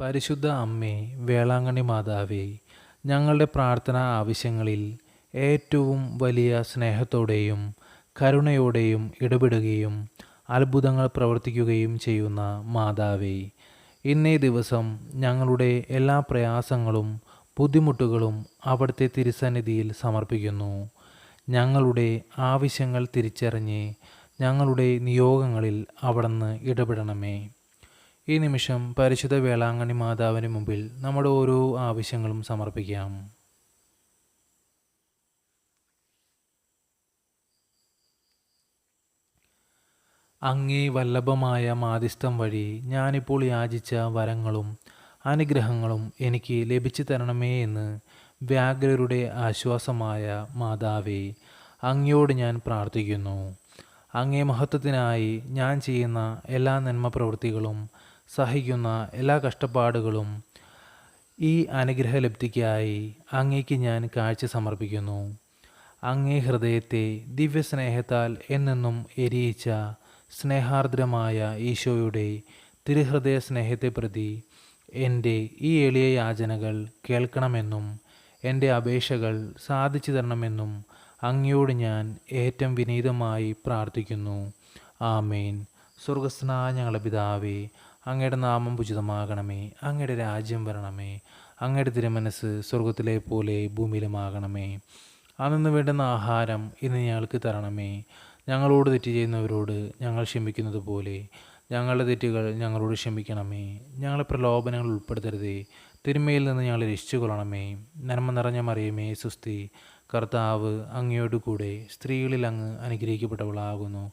പരിശുദ്ധ അമ്മേ വേളാങ്കണ്ണി മാതാവേ ഞങ്ങളുടെ പ്രാർത്ഥനാ ആവശ്യങ്ങളിൽ ഏറ്റവും വലിയ സ്നേഹത്തോടെയും കരുണയോടെയും ഇടപെടുകയും അത്ഭുതങ്ങൾ പ്രവർത്തിക്കുകയും ചെയ്യുന്ന മാതാവേ ഇന്നേ ദിവസം ഞങ്ങളുടെ എല്ലാ പ്രയാസങ്ങളും ബുദ്ധിമുട്ടുകളും അവിടുത്തെ തിരുസന്നിധിയിൽ സമർപ്പിക്കുന്നു. ഞങ്ങളുടെ ആവശ്യങ്ങൾ തിരിച്ചറിഞ്ഞ് ഞങ്ങളുടെ നിയോഗങ്ങളിൽ അവിടുന്ന് ഇടപെടണമേ. ഈ നിമിഷം പരിശുദ്ധ വേളാങ്കണി മാതാവിന് മുമ്പിൽ നമ്മുടെ ഓരോ ആവശ്യങ്ങളും സമർപ്പിക്കാം. അങ്ങേ വല്ലഭമായ മാധ്യസ്ഥം വഴി ഞാനിപ്പോൾ യാചിച്ച വരങ്ങളും അനുഗ്രഹങ്ങളും എനിക്ക് ലഭിച്ചു തരണമേ എന്ന് വ്യാഗ്രരുടെ ആശ്വാസമായ മാതാവേ അങ്ങയോട് ഞാൻ പ്രാർത്ഥിക്കുന്നു. അങ്ങേ മഹത്വത്തിനായി ഞാൻ ചെയ്യുന്ന എല്ലാ നന്മ പ്രവൃത്തികളും സഹിക്കുന്ന എല്ലാ കഷ്ടപ്പാടുകളും ഈ അനുഗ്രഹലബ്ധിക്കായി അങ്ങേക്ക് ഞാൻ കാഴ്ച സമർപ്പിക്കുന്നു. അങ്ങേ ഹൃദയത്തെ ദിവ്യസ്നേഹത്താൽ എന്നെന്നും എരിയിച്ച സ്നേഹാർദ്രമായ ഈശോയുടെ തിരുഹൃദയ സ്നേഹത്തെ പ്രതി എന്റെ ഈ എളിയ യാചനകൾ കേൾക്കണമെന്നും എന്റെ അപേക്ഷകൾ സാധിച്ചു തരണമെന്നും അങ്ങയോട് ഞാൻ ഏറ്റവും വിനീതമായി പ്രാർത്ഥിക്കുന്നു. ആമേൻ. സ്വർഗസ്നായ ഞങ്ങളുടെ പിതാവേ അങ്ങയുടെ നാമം ഉചിതമാകണമേ അങ്ങയുടെ രാജ്യം വരണമേ അങ്ങയുടെ തിരുമനസ് സ്വർഗത്തിലെ പോലെ ഭൂമിയിലുമാകണമേ. അന്നു വേണ്ടുന്ന ആഹാരം ഇന്ന് ഞങ്ങൾക്ക് തരണമേ. ഞങ്ങളോട് തെറ്റ് ചെയ്യുന്നവരോട് ഞങ്ങൾ ക്ഷമിക്കുന്നത് പോലെ ഞങ്ങളുടെ തെറ്റുകൾ ഞങ്ങളോട് ക്ഷമിക്കണമേ. ഞങ്ങളെ പ്രലോഭനങ്ങൾ ഉൾപ്പെടുത്തരുതേ. തിരുമയിൽ നിന്ന് ഞങ്ങളെ രക്ഷിച്ചു കൊള്ളണമേ നന്മ നിറഞ്ഞ മറിയമേ സുസ്തി കർത്താവ് അങ്ങയോട് കൂടെ സ്ത്രീകളിൽ അങ്ങ് അനുഗ്രഹിക്കപ്പെട്ടവളാകുന്നു.